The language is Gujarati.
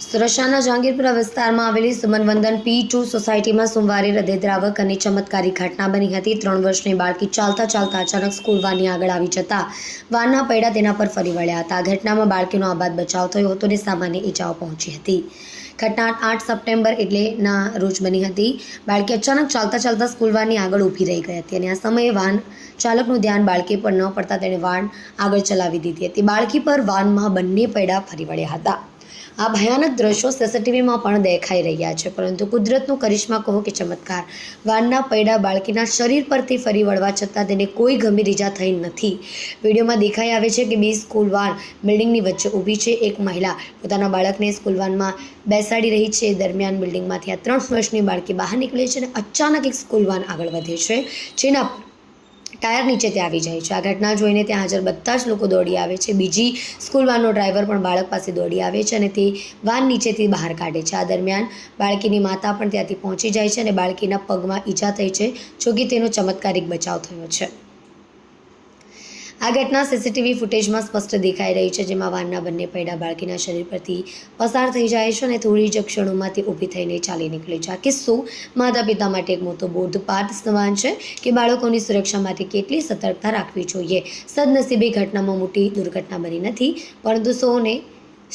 સુરક્ષાના જહાંગીરપુરા વિસ્તારમાં આવેલી સુમનવંદન પી ટુ સોસાયટીમાં સોમવારે હૃદયદ્રાવક અને ચમત્કારી ઘટના બની હતી. ત્રણ વર્ષની બાળકી ચાલતા ચાલતા અચાનક સ્કૂલ વાનની આગળ આવી જતા વાનના પૈડા તેના પર ફરી વળ્યા હતા. ઘટનામાં બાળકીનો આબાદ બચાવ થયો હતો અને સામાન્ય ઈજાઓ પહોંચી હતી. ઘટના આઠ સપ્ટેમ્બર એટલેના રોજ બની હતી. બાળકી અચાનક ચાલતા ચાલતા સ્કૂલ વાનની આગળ ઊભી રહી ગઈ હતી અને આ સમયે વાન ચાલકનું ધ્યાન બાળકી પર ન પડતા તેણે વાન આગળ ચલાવી દીધી હતી. બાળકી પર વાનમાં બંને પૈડા ફરી વળ્યા હતા. આ ભયાનક દ્રશ્યો સીસીટીવીમાં પણ દેખાઈ રહ્યા છે. પરંતુ કુદરતનું કરિશ્મા કહો કે ચમત્કાર. વાનના પૈડા બાળકીના શરીર પરથી ફરી વળવા છતાં તેને કોઈ ગંભીર ઈજા થઈ નથી. વિડીયોમાં દેખાઈ આવે છે કે બે સ્કૂલ વાન બિલ્ડિંગની વચ્ચે ઊભી છે એક મહિલા. પોતાના બાળકને સ્કૂલ વાનમાં બેસાડી રહી છે. દરમિયાન બિલ્ડિંગમાંથી આ ત્રણ વર્ષની બાળકી બહાર નીકળે છે અને અચાનક એક સ્કૂલ વાન આગળ વધે છે. જેના ટાયર નીચે ત્યાં આવી જાય છે. આ ઘટના જોઈને ત્યાં હાજર બધા જ લોકો દોડી આવે છે. બીજી સ્કૂલ વાનનો ડ્રાઈવર પણ બાળક પાસે દોડી આવે છે અને તે વાન નીચેથી બહાર કાઢે છે. આ દરમિયાન બાળકીની માતા પણ ત્યાંથી પહોંચી જાય છે અને બાળકીના પગમાં ઈજા થઈ છે, જોકે તેનો ચમત્કારિક બચાવ થયો છે. આ ઘટના સીસીટીવી ફૂટેજમાં સ્પષ્ટ દેખાઈ રહી છે, જેમાં વાનના બંને પૈડા બાળકીના શરીર પરથી પસાર થઈ જાય છે અને થોડી જ ક્ષણોમાંથી ઊભી થઈને ચાલી નીકળે છે. આ કિસ્સો માતા પિતા માટે એક મોટો બોધપાઠ સમાન છે કે બાળકોની સુરક્ષા માટે કેટલી સતર્કતા રાખવી જોઈએ. સદનસીબે ઘટનામાં મોટી દુર્ઘટના બની નથી, પરંતુ સૌને